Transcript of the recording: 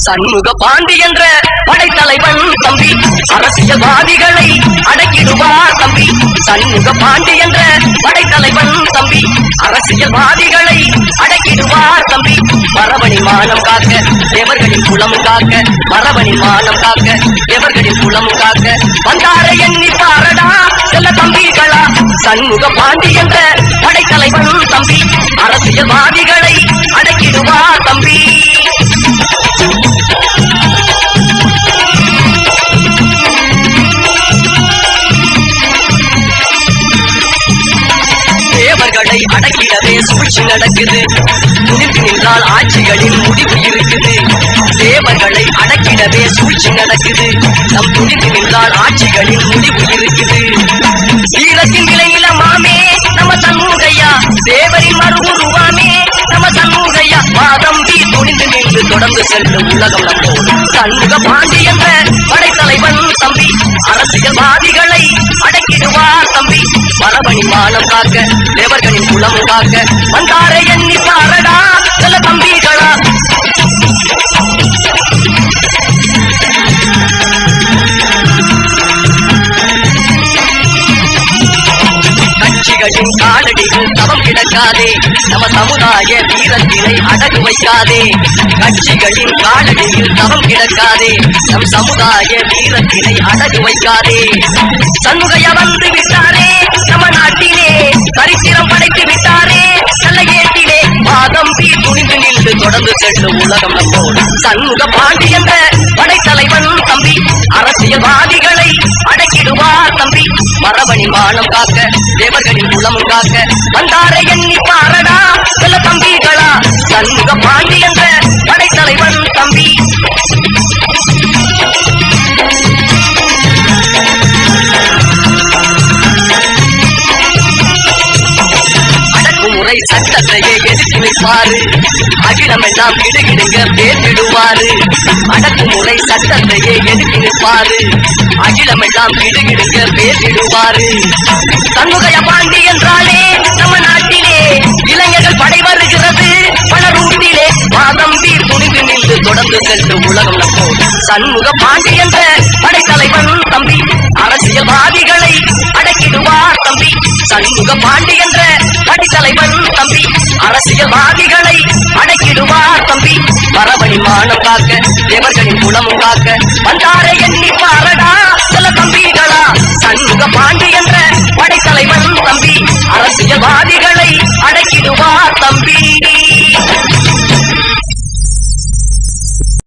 சண்முக பாண்டி என்ற படைத்தலைவன் தம்பி. அரசியல்வாதிகளை அடக்கிடுவார் தம்பி. சண்முக பாண்டி என்ற படைத்தலைவன் தம்பி. அரசியல்வாதிகளை அடக்கிடுவார் தம்பி. மரபணி மானம் காக்க தேவர்களின் குளம் காக்க மரபணி மானம் காக்க தேவர்களின் குளம் காக்க. வந்தார எண்ணி பாரடா செல்ல தம்பிகளா. சண்முக பாண்டி என்ற படைத்தலைவன் தம்பி. அரசியல்வாதிகளை அடக்கிடுவார் தம்பி. தேவர்களை அடக்கிடவே சூழ்ச்சி நடக்குது. துணிந்து நின்றால் ஆட்சிகளின் முடிவு இருக்குது. தேவர்களை அடக்கிடவே சூழ்ச்சி நடக்குது. நம் துணிந்து நின்றால் ஆட்சிகளின் முடிவு இருக்குது. வீரத்தின் நிலையில மாமே நம்ம சண்முகையா? தேவரின் மறுவுருவாமே நம்ம சண்முகையா? மாதம்பி துணிந்து நின்று தொடர்ந்து செல்லும் உலகம் நம்மோடு சண்முக பாண்டி என்ற படைத்தலைவன் தம்பி அரசியல்வாதிகளை அடக்கிடுவார் தம்பி. மரபணி மானம் காக்க தேவர்களின் குலம் காக்க வந்தார எண்ணி பாரடா. சில தம்பிகளா கட்சிகளின் காலடியில் தவம் கிடக்காதே. நம சமுதாய வீரத்தினை அடகு வைக்காதே. கட்சிகளின் காலடியில் தவம் கிடக்காதே. நம் சமுதாய வீரத்தினை அடகு வைக்காதே. சண்முகையவன் நின்று கேட்டு உலகம் நம்மோடு சண்முக பாண்டி என்ற படைத்தலைவன் தம்பி அரசியல்வாதிகளை அடக்கிடுவார் தம்பி மரபணி மானம் காக்க தேவர்களின் குலம் காக்க வந்தாரை எண்ணி பாரடா சில தம்பிகளா சண்முக பாண்டி என்ற படைத்தலைவன் தம்பி சட்டத்தையே எதிர்த்து நிற்பாரு அகிலமெல்லாம் கிடுகிடுங்க பேசிடுவாரு அடக்குமுறை சட்டத்தையே எதிர்த்து நிற்பாரு அகிலமெல்லாம் கிடுகிடுங்க பேசிடுவாரு சண்முகைய பாண்டி என்றாலே நம்ம நாட்டிலே இளைஞர்கள் படை வருகிறது. பல ரூட்டிலே மாதம்பி துணிந்து நின்று தொடர்ந்து சென்று உலகம் நம்மோ சண்முக பாண்டி என்ற படைத்தலைவன் தம்பி அரசியல்வாதிகளை அடக்கிடுவார் தம்பி. சண்முக பாண்டி என்ற படித்தலைவன் தம்பி அரசியல்வாதிகளை அடக்கிடுவார் தம்பி. மரபணி மானம் காக்க தேவர்களின் குலம் காக்க வந்தாரை எண்ணி பாரடா.